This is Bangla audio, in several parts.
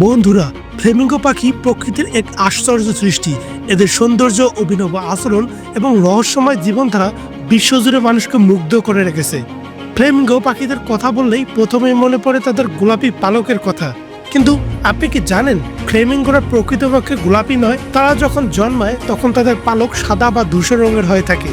বন্ধুরা, ফ্লেমিঙ্গো পাখি প্রকৃতির এক আশ্চর্য সৃষ্টি। এদের সৌন্দর্য, অভিনব আচরণ এবং রহস্যময় জীবনধারা বিশ্বজুড়ে মানুষকে মুগ্ধ করে রেখেছে। ফ্লেমিঙ্গো পাখিদের কথা বললেই প্রথমেই মনে পড়ে তাদের গোলাপি পালকের কথা। কিন্তু আপনি কি জানেন, ফ্লেমিঙ্গোরা প্রকৃতপক্ষে গোলাপি নয়? তারা যখন জন্মায়, তখন তাদের পালক সাদা বা ধূসর রঙের হয়ে থাকে।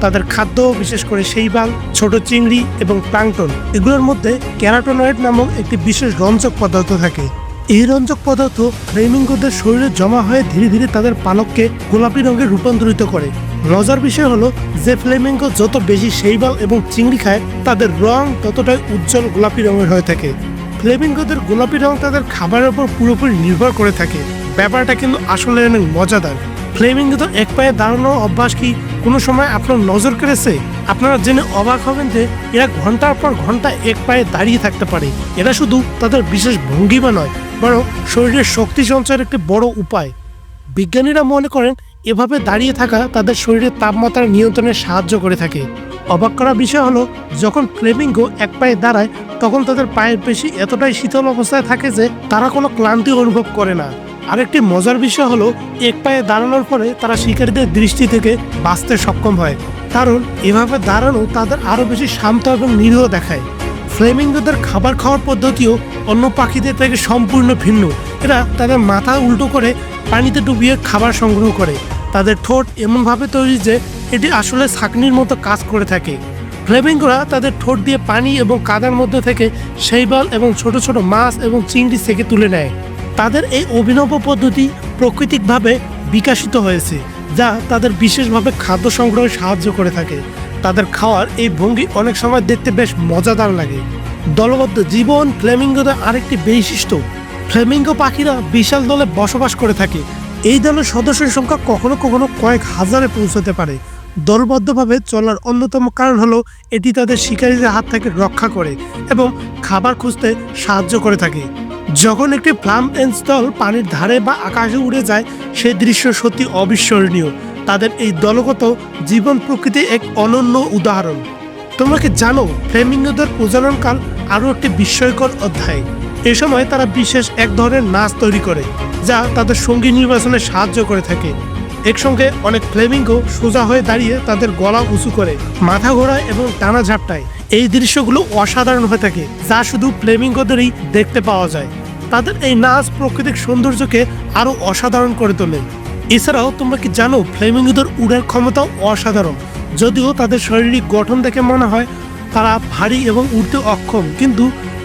তাদের খাদ্য, বিশেষ করে সেইবাল ছোট চিংড়ি এবং প্লাঙ্কটন এগুলোর মধ্যে ক্যারাটোনয়েড নামক একটি বিশেষ রঞ্জক পদার্থ থাকে। এই রঞ্জক পদার্থ ফ্লেমিঙ্গোদের শরীরে জমা হয়ে ধীরে ধীরে তাদের পালককে গোলাপি রঙে রূপান্তরিত করে। মজার বিষয় হলো, যে ফ্লেমিঙ্গো যত বেশি সেইবাল এবং চিংড়ি খায়, তাদের রং ততটাই উজ্জ্বল গোলাপি রঙের হয়ে থাকে। ফ্লেমিঙ্গোদের গোলাপি রং তাদের খাবারের উপর পুরোপুরি নির্ভর করে থাকে। ব্যাপারটা কিন্তু আসলে অনেক মজাদার। ফ্লেমিঙ্গোদের এক পায়ে দাঁড়ানো অভ্যাস কি কোনো সময় আপনার নজর কেড়েছে? আপনারা জেনে অবাক হবেন যে এরা ঘণ্টার পর ঘণ্টা এক পায়ে দাঁড়িয়ে থাকতে পারে। এরা শুধু তাদের বিশেষ ভঙ্গিমা নয়, বরং শরীরের শক্তি সঞ্চয়ের একটি বড় উপায়। বিজ্ঞানীরা মনে করেন, এভাবে দাঁড়িয়ে থাকা তাদের শরীরের তাপমাত্রা নিয়ন্ত্রণে সাহায্য করে থাকে। অবাক করা বিষয় হলো, যখন ফ্লেমিঙ্গো এক পায়ে দাঁড়ায়, তখন তাদের পায়ের পেশি এতটাই শীতল অবস্থায় থাকে যে তারা কোনো ক্লান্তি অনুভব করে না। আরেকটি মজার বিষয় হলো, এক পায়ে দাঁড়ানোর পরে তারা শিকারীদের দৃষ্টি থেকে বাঁচতে সক্ষম হয়। কারণ, এভাবে দাঁড়ানো তাদের আরও বেশি শান্ত এবং নিরীহ দেখায়। ফ্লেমিঙ্গোদের খাবার খাওয়ার পদ্ধতিও অন্য পাখিদের থেকে সম্পূর্ণ ভিন্ন। এরা তাদের মাথা উল্টো করে পানিতে ডুবিয়ে খাবার সংগ্রহ করে। তাদের ঠোঁট এমনভাবে তৈরি যে এটি আসলে ছাকনির মতো কাজ করে থাকে। ফ্লেমিঙ্গোরা তাদের ঠোঁট দিয়ে পানি এবং কাদার মধ্যে থেকে শৈবাল এবং ছোট ছোট মাছ এবং চিংড়ি থেকে তুলে নেয়। তাদের এই অভিনব পদ্ধতি প্রাকৃতিকভাবে বিকাশিত হয়েছে, যা তাদের বিশেষভাবে খাদ্য সংগ্রহে সাহায্য করে থাকে। তাদের খাওয়ার এই ভঙ্গি অনেক সময় দেখতে বেশ মজাদার লাগে। দলবদ্ধ জীবন ফ্লেমিঙ্গোদের আরেকটি বৈশিষ্ট্য, ফ্লেমিঙ্গো পাখিরা বিশাল দলে বসবাস করে থাকে। এই দলের সদস্যের সংখ্যা কখনো কখনো কয়েক হাজারে পৌঁছতে পারে। দলবদ্ধভাবে চলার অন্যতম কারণ হলো, এটি তাদের শিকারীদের হাত থেকে রক্ষা করে এবং খাবার খুঁজতে সাহায্য করে থাকে। যখন একটি ফ্লাম দল পানির ধারে বা আকাশে উড়ে যায় সেই দৃশ্য সত্যি অবিস্মরণীয়। তাদের এই দলগত জীবন প্রকৃতি এক অনন্য উদাহরণ। তোমরা কি জানো, ফ্লেমিঙ্গোদের প্রজননকাল আরও একটি বিস্ময়কর অধ্যায়। এ সময় তারা বিশেষ এক ধরনের নাচ তৈরি করে, যা তাদের সঙ্গী নির্বাচনে সাহায্য করে থাকে। একসঙ্গে অনেক ফ্লেমিঙ্গো সোজা হয়ে দাঁড়িয়ে তাদের গলা উঁচু করে, মাথা ঘোরায় এবং টানা ঝাপটায়। এই দৃশ্যগুলো অসাধারণ হয়ে থাকে, যা শুধু ফ্লেমিঙ্গোদেরই দেখতে পাওয়া যায়। তাদের এই নাচ প্রাকৃতিক সৌন্দর্যকে আরও অসাধারণ করে তোলে। এছাড়াও তোমরা কি জানো ফ্লেমিঙ্গোদের উড়ার ক্ষমতাও অসাধারণ? যদিও তাদের শারীরিক গঠন দেখে মনে হয় তারা ভারী এবং উড়তে অক্ষম, কিন্তু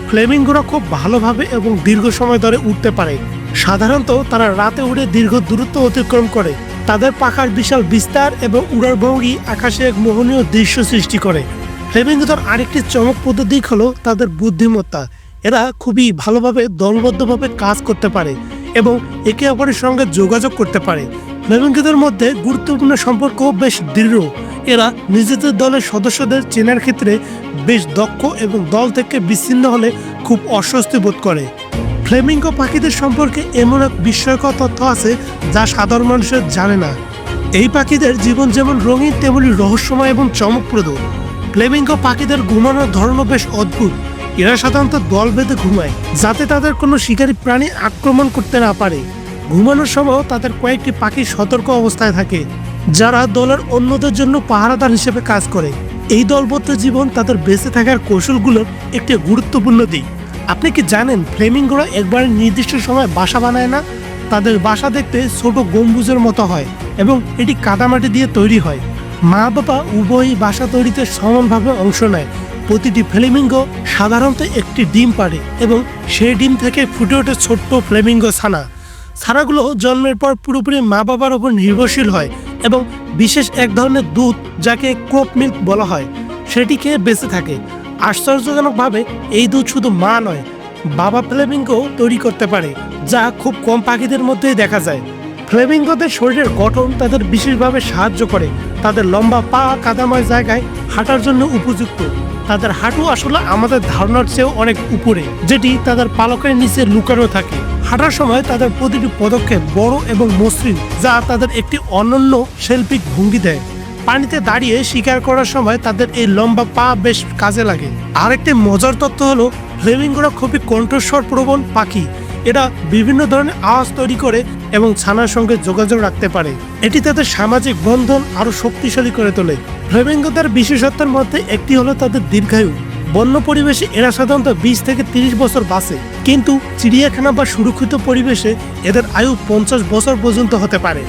ফ্লেমিঙ্গোরা খুব ভালোভাবে এবং দীর্ঘ সময় ধরে উঠতে পারে। সাধারণত তারা রাতে উড়ে দীর্ঘ দূরত্ব অতিক্রম করে। তাদের পাখার বিশাল বিস্তার এবং উড়ার ভঙ্গি আকাশে এক মোহনীয় দৃশ্য সৃষ্টি করে। ফ্লেমিঙ্গোদের আরেকটি চমকপ্রদ দিক হলো তাদের বুদ্ধিমত্তা। এরা খুবই ভালোভাবে, দলবদ্ধভাবে কাজ করতে পারে এবং একে অপরের সঙ্গে যোগাযোগ করতে পারে। ফ্লেমিঙ্গোদের মধ্যে গুরুত্বপূর্ণ সম্পর্ক বেশ দৃঢ়। এরা নিজেদের দলের সদস্যদের চেনার ক্ষেত্রে বেশ দক্ষ এবং দল থেকে বিচ্ছিন্ন হলে খুব অস্বস্তি বোধ করে। ফ্লেমিঙ্গো পাখিদের সম্পর্কে এমন এক বিস্ময়কর তথ্য আছে যা সাধারণ মানুষের জানে না। এই পাখিদের জীবন যেমন রঙিন, তেমনি রহস্যময় এবং চমকপ্রদ। ফ্লেমিঙ্গো পাখিদের ঘুমানোর ধরনও বেশ অদ্ভুত। এরা সাধারণত দল বেঁধে ঘুমায়, যাতে তাদের কোনো শিকারী প্রাণী আক্রমণ করতে না পারে। ঘুমানোর সময় তাদের কয়েকটি পাখি সতর্ক অবস্থায় থাকে, যারা দলের অন্যদের জন্য পাহারাদার হিসেবে কাজ করে। এই দলবদ্ধ জীবন তাদের বেঁচে থাকার কৌশলগুলোর একটি গুরুত্বপূর্ণ দিক। আপনি কি জানেন ফ্লেমিঙ্গোরা একবার নির্দিষ্ট সময় বাসা বানায় না? তাদের বাসা দেখতে ছোট গম্বুজের মতো হয় এবং এটি কাদামাটি দিয়ে তৈরি হয়। মা বাবা উভয়ই বাসা তৈরিতে সমানভাবে অংশ নেয়। প্রতিটি ফ্লেমিঙ্গো সাধারণত একটি ডিম পাড়ে এবং সেই ডিম থেকে ফুটে ওঠে ছোট্ট ফ্লেমিঙ্গো ছানা। ছানাগুলো জন্মের পর পুরোপুরি মা বাবার ওপর নির্ভরশীল হয় এবং বিশেষ এক ধরনের দুধ যাকে ক্রোপ মিল্ক বলা হয়, সেটি খেয়ে বেঁচে থাকে। আশ্চর্যজনকভাবে এই দুধ শুধু মা নয়, বাবা ফ্লেমিঙ্গো তৈরি করতে পারে, যা খুব কম পাখিদের মধ্যেই দেখা যায়। ফ্লেমিঙ্গোদের শরীরের গঠন তাদের বিশেষভাবে সাহায্য করে। তাদের লম্বা পা কাদাময় জায়গায় হাঁটার জন্য উপযুক্ত। তাদের হাঁটু আসলে আমাদের ধারণার চেয়েও অনেক উপরে, যেটি তাদের পালকের নিচে লুকানো থাকে। হাঁটার সময় তাদের প্রতিটি পদক্ষেপ বড় এবং মসৃণ, যা তাদের একটি অনন্য শৈল্পিক ভঙ্গি দেয়। পানিতে দাঁড়িয়ে শিকার করার সময় তাদের এই লম্বা পা বেশ কাজে লাগে। আরেকটি মজার তথ্য হলো, ফ্লেমিঙ্গোরা খুবই কণ্ঠস্বর প্রবণ পাখি। এরা বিভিন্ন ধরনের আওয়াজ তৈরি করে এবং ছানার সঙ্গে যোগাযোগ রাখতে পারে। এটি তাদের সামাজিক বন্ধন আরও শক্তিশালী করে তোলে। ফ্লেমিঙ্গোদের বিশেষত্বের মধ্যে একটি হলো তাদের দীর্ঘায়ু। বন্য পরিবেশে এরা সাধারণত বিশ থেকে তিরিশ বছর বাঁচে কিন্তু চিড়িয়াখানা বা সুরক্ষিত পরিবেশে এদের আয়ু পঞ্চাশ বছর পর্যন্ত হতে পারে।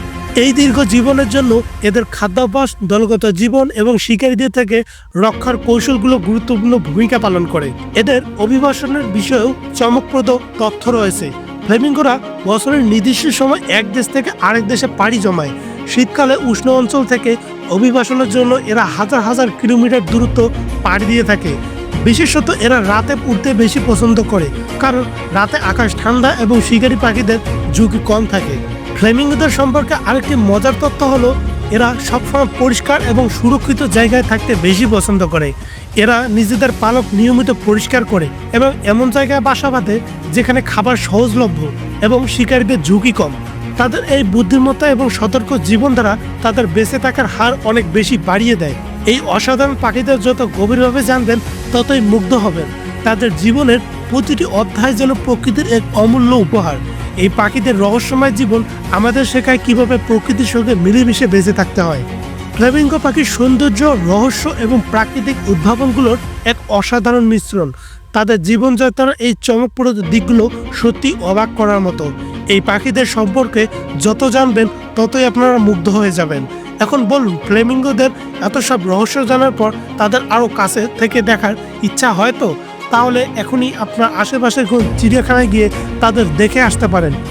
এই দীর্ঘ জীবনের জন্য এদের খাদ্যাভ্যাস, দলগত জীবন এবং শিকারীদের থেকে রক্ষার কৌশলগুলো গুরুত্বপূর্ণ ভূমিকা পালন করে। এদের অভিবাসনের বিষয়েও চমকপ্রদ তথ্য রয়েছে। ফ্লেমিঙ্গোরা বছরের নির্দিষ্ট সময় এক দেশ থেকে আরেক দেশে পাড়ি জমায়। শীতকালে উষ্ণ অঞ্চল থেকে অভিবাসনের জন্য এরা হাজার হাজার কিলোমিটার দূরত্ব পাড়ি দিয়ে থাকে। বিশেষত এরা রাতে উঠতে বেশি পছন্দ করে, কারণ রাতে আকাশ ঠান্ডা এবং শিকারী পাখিদের ঝুঁকি কম থাকে। ফ্লেমিঙ্গোদের সম্পর্কে আরেকটি মজার তথ্য হলো, এরা সবসময় পরিষ্কার এবং সুরক্ষিত জায়গায় থাকতে বেশি পছন্দ করে। এরা নিজেদের পালক নিয়মিত পরিষ্কার করে এবং এমন জায়গায় বাসা বাঁধে যেখানে খাবার সহজলভ্য এবং শিকারীদের ঝুঁকি কম। তাদের এই বুদ্ধিমত্তা এবং সতর্ক জীবন দ্বারা তাদের বেঁচে থাকার হার অনেক বেশি বাড়িয়ে দেয়। এই অসাধারণ পাখিদের যত গভীরভাবে জানবেন, ততই মুগ্ধ হবেন। তাদের জীবনের প্রতিটি অধ্যায় যেন প্রকৃতির এক অমূল্য উপহার। এই পাখিদের রহস্যময় জীবন আমাদের শেখায় কীভাবে প্রকৃতির সঙ্গে মিলেমিশে বেঁচে থাকতে হয়। ফ্লেমিঙ্গো পাখির সৌন্দর্য, রহস্য এবং প্রাকৃতিক উদ্ভাবনগুলোর এক অসাধারণ মিশ্রণ। তাদের জীবনযাত্রার এই চমকপ্রদ দিকগুলো সত্যি অবাক করার মতো। এই পাখিদের সম্পর্কে যত জানবেন, ততই আপনারা মুগ্ধ হয়ে যাবেন। এখন বলুন, ফ্লেমিঙ্গোদের এত সব রহস্য জানার পর তাদের আরও কাছে থেকে দেখার ইচ্ছা হয় তো? তাহলে এখনই আপনার আশেপাশের চিড়িয়াখানায় গিয়ে তাদের দেখে আসতে পারেন।